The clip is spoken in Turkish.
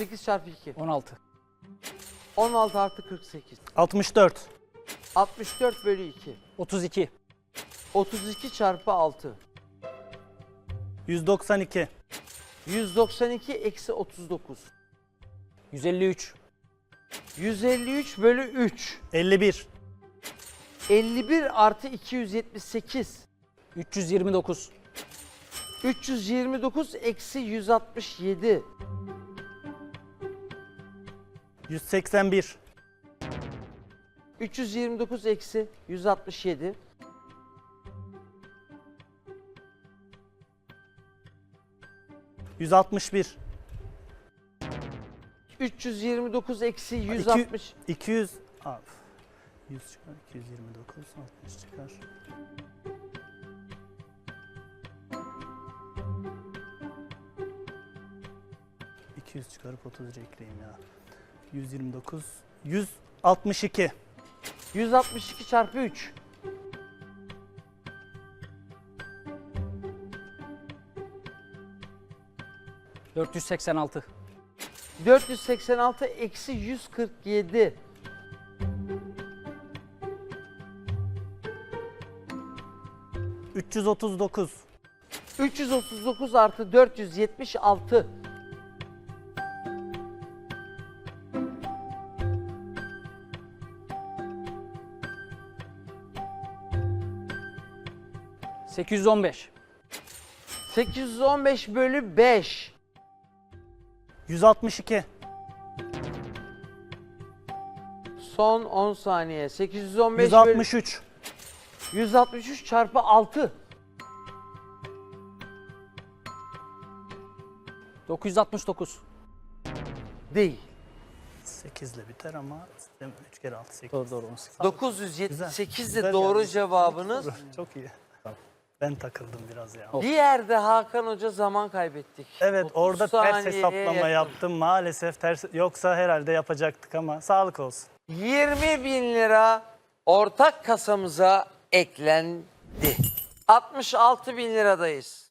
48 çarpı 2. 16. 16 artı 48. 64. 64 bölü 2. 32. 32 çarpı 6. 192. 192 eksi 39. 153. 153 bölü 3. 51. 51 artı 278. 329. 329 eksi 167. 181. 329 eksi 167. 161. 329 eksi 160. 200. Abi. 100 çıkar. 229. 60 çıkar. ...200 çıkarıp 30 ekleyeyim ya. 129... 162. 162 çarpı 3. – 486. 486 eksi 147. 339. 339 artı 476. – 815. 815 bölü 5. 162. Son 10 saniye. 815 bölü 163. 163 çarpı 6. 969. Değil. 8 ile biter ama 3 kere 6 8. Doğru doğru 18. 978 Güzel. de Güzel doğru yalnız. cevabınız. Çok iyi. Ben takıldım biraz ya. Bir yerde Hakan Hoca zaman kaybettik. Evet 30 orada ters saniyeye hesaplama yakın. yaptım maalesef ters yoksa herhalde yapacaktık ama sağlık olsun. 20 bin lira ortak kasamıza eklendi. 66 bin liradayız.